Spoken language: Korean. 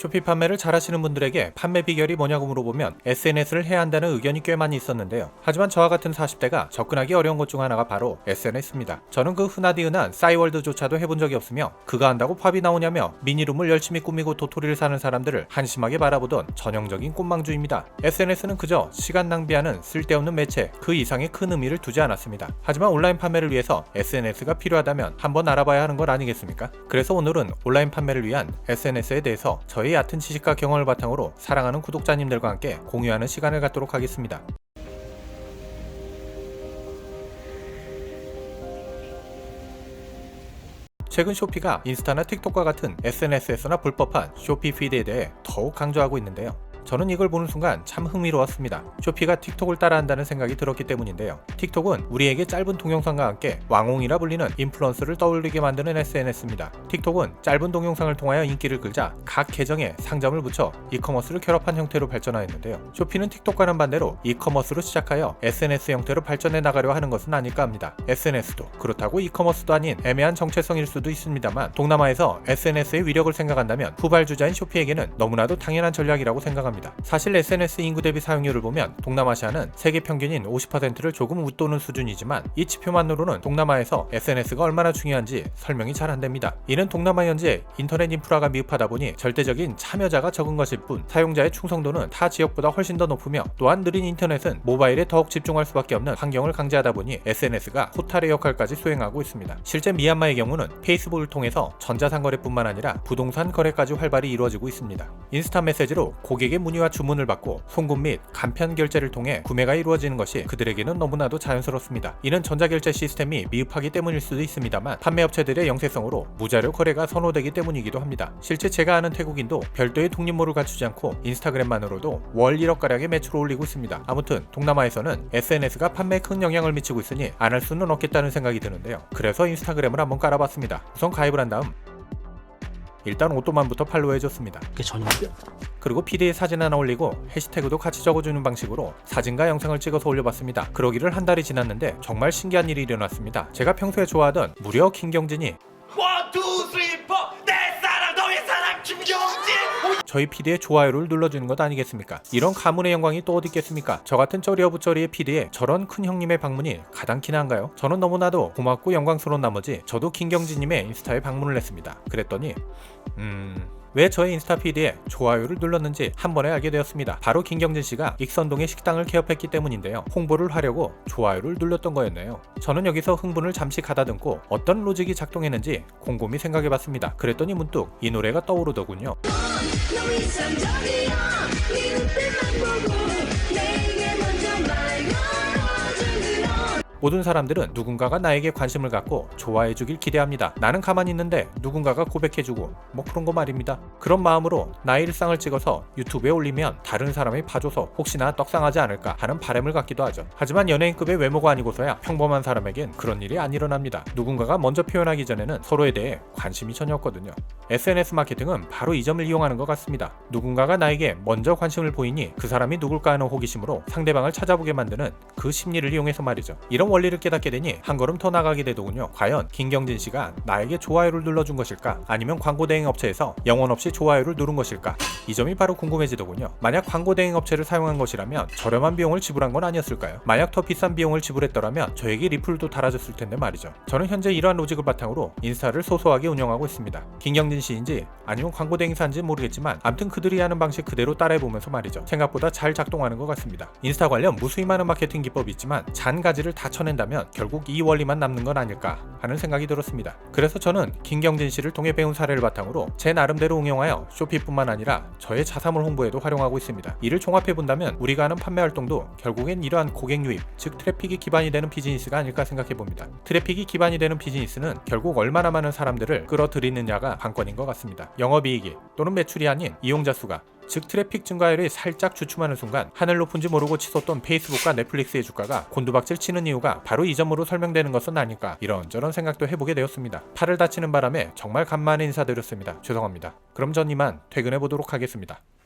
쇼피 판매를 잘하시는 분들에게 판매 비결이 뭐냐고 물어보면 SNS를 해야 한다는 의견이 꽤 많이 있었는데요. 하지만 저와 같은 40대가 접근하기 어려운 것 중 하나가 바로 SNS입니다. 저는 그 흔하디 흔한 싸이월드조차도 해본 적이 없으며 그가 한다고 팝이 나오냐며 미니룸을 열심히 꾸미고 도토리를 사는 사람들을 한심하게 바라보던 전형적인 꽃망주입니다. SNS는 그저 시간 낭비하는 쓸데없는 매체 그 이상의 큰 의미를 두지 않았습니다. 하지만 온라인 판매를 위해서 SNS가 필요하다면 한번 알아봐야 하는 것 아니겠습니까? 그래서 오늘은 온라인 판매를 위한 SNS에 대해서 저의 얕은 지식과 경험을 바탕으로 사랑하는 구독자님들과 함께 공유하는 시간을 갖도록 하겠습니다. 최근 쇼피가 인스타나 틱톡과 같은 SNS에서나 불법한 쇼피 피드에 대해 더욱 강조하고 있는데요. 저는 이걸 보는 순간 참 흥미로웠습니다. 쇼피가 틱톡을 따라한다는 생각이 들었기 때문인데요. 틱톡은 우리에게 짧은 동영상과 함께 왕홍이라 불리는 인플루언서를 떠올리게 만드는 SNS입니다. 틱톡은 짧은 동영상을 통하여 인기를 끌자 각 계정에 상점을 붙여 이커머스를 결합한 형태로 발전하였는데요. 쇼피는 틱톡과는 반대로 이커머스로 시작하여 SNS 형태로 발전해 나가려 하는 것은 아닐까 합니다. SNS도 그렇다고 이커머스도 아닌 애매한 정체성일 수도 있습니다만 동남아에서 SNS의 위력을 생각한다면 후발주자인 쇼피에게는 너무나도 당연한 전략이라고 생각합니다. 사실 SNS 인구 대비 사용률을 보면 동남아시아는 세계 평균인 50%를 조금 웃도는 수준이지만 이 지표만으로는 동남아에서 SNS가 얼마나 중요한지 설명이 잘 안 됩니다. 이는 동남아 현재 인터넷 인프라가 미흡하다 보니 절대적인 참여자가 적은 것일 뿐 사용자의 충성도는 타 지역보다 훨씬 더 높으며 또한 느린 인터넷은 모바일에 더욱 집중할 수밖에 없는 환경을 강제하다 보니 SNS가 호탈의 역할까지 수행하고 있습니다. 실제 미얀마의 경우는 페이스북을 통해서 전자상거래뿐만 아니라 부동산 거래까지 활발히 이루어지고 있습니다. 인스타 메시지로 고객의 문 의와 주문을 받고 송금 및 간편 결제를 통해 구매가 이루어지는 것이 그들에게는 너무나도 자연스럽습니다. 이는 전자결제 시스템이 미흡하기 때문일 수도 있습니다만 판매업체들의 영세성으로 무자료 거래가 선호되기 때문이기도 합니다. 실제 제가 아는 태국인도 별도의 독립모를 갖추지 않고 인스타그램만으로도 월 1억가량의 매출을 올리고 있습니다. 아무튼 동남아에서는 SNS가 판매에 큰 영향을 미치고 있으니 안 할 수는 없겠다는 생각이 드는데요. 그래서 인스타그램을 한번 깔아봤습니다. 우선 가입을 한 다음 일단 오또만부터 팔로우 해줬습니다. 그리고 PD에 사진 하나 올리고 해시태그도 같이 적어주는 방식으로 사진과 영상을 찍어서 올려봤습니다. 그러기를 한 달이 지났는데 정말 신기한 일이 일어났습니다. 제가 평소에 좋아하던 무려 김경진이 1, 2, 3, 4 저희 PD의 좋아요를 눌러주는 것 아니겠습니까? 이런 가문의 영광이 또 어디 있겠습니까? 저 같은 쩌리어 부쩌리의 PD에 저런 큰 형님의 방문이 가당 키나 한가요? 저는 너무나도 고맙고 영광스러운 나머지 저도 김경진님의 인스타에 방문을 했습니다. 그랬더니 음... 왜 저의 인스타 피드에 좋아요를 눌렀는지 한 번에 알게 되었습니다. 바로 김경진 씨가 익선동의 식당을 개업했기 때문인데요. 홍보를 하려고 좋아요를 눌렀던 거였네요. 저는 여기서 흥분을 잠시 가다듬고 어떤 로직이 작동했는지 곰곰이 생각해봤습니다. 그랬더니 문득 이 노래가 떠오르더군요. 너 이상적이야. 네 눈빛만 보고 모든 사람들은 누군가가 나에게 관심을 갖고 좋아해 주길 기대합니다. 나는 가만히 있는데 누군가가 고백해 주고 뭐 그런 거 말입니다. 그런 마음으로 나의 일상을 찍어서 유튜브에 올리면 다른 사람이 봐줘서 혹시나 떡상하지 않을까 하는 바람을 갖기도 하죠. 하지만 연예인급의 외모가 아니고서야 평범한 사람에겐 그런 일이 안 일어납니다. 누군가가 먼저 표현하기 전에는 서로에 대해 관심이 전혀 없거든요. SNS 마케팅은 바로 이 점을 이용하는 것 같습니다. 누군가가 나에게 먼저 관심을 보이니 그 사람이 누굴까 하는 호기심으로 상대방을 찾아보게 만드는 그 심리를 이용해서 말이죠. 이런 원리를 깨닫게 되니 한 걸음 더 나가게 되더군요. 과연 김경진 씨가 나에게 좋아요를 눌러준 것일까? 아니면 광고 대행 업체에서 영혼 없이 좋아요를 누른 것일까? 이 점이 바로 궁금해지더군요. 만약 광고 대행 업체를 사용한 것이라면 저렴한 비용을 지불한 건 아니었을까요? 만약 더 비싼 비용을 지불했더라면 저에게 리플도 달아줬을 텐데 말이죠. 저는 현재 이러한 로직을 바탕으로 인스타를 소소하게 운영하고 있습니다. 김경진 씨인지 아니면 광고 대행사인지 모르겠지만 암튼 그들이 하는 방식 그대로 따라해보면서 말이죠. 생각보다 잘 작동하는 것 같습니다. 인스타 관련 무수히 많은 마케팅 기법이 있지만 잔 가지를 다 쳐낸다면 결국 이 원리만 남는 건 아닐까 하는 생각이 들었습니다. 그래서 저는 김경진 씨를 통해 배운 사례를 바탕으로 제 나름대로 응용하여 쇼피뿐만 아니라 저의 자사몰 홍보에도 활용하고 있습니다. 이를 종합해 본다면 우리가 하는 판매 활동도 결국엔 이러한 고객 유입, 즉 트래픽이 기반이 되는 비즈니스가 아닐까 생각해 봅니다. 트래픽이 기반이 되는 비즈니스는 결국 얼마나 많은 사람들을 끌어들이느냐가 관건인 것 같습니다. 영업이익이 또는 매출이 아닌 이용자 수가 즉 트래픽 증가율이 살짝 주춤하는 순간 하늘 높은지 모르고 치솟던 페이스북과 넷플릭스의 주가가 곤두박질 치는 이유가 바로 이 점으로 설명되는 것은 아닐까 이런저런 생각도 해보게 되었습니다. 팔을 다치는 바람에 정말 간만에 인사드렸습니다. 죄송합니다. 그럼 전 이만 퇴근해 보도록 하겠습니다. 끝.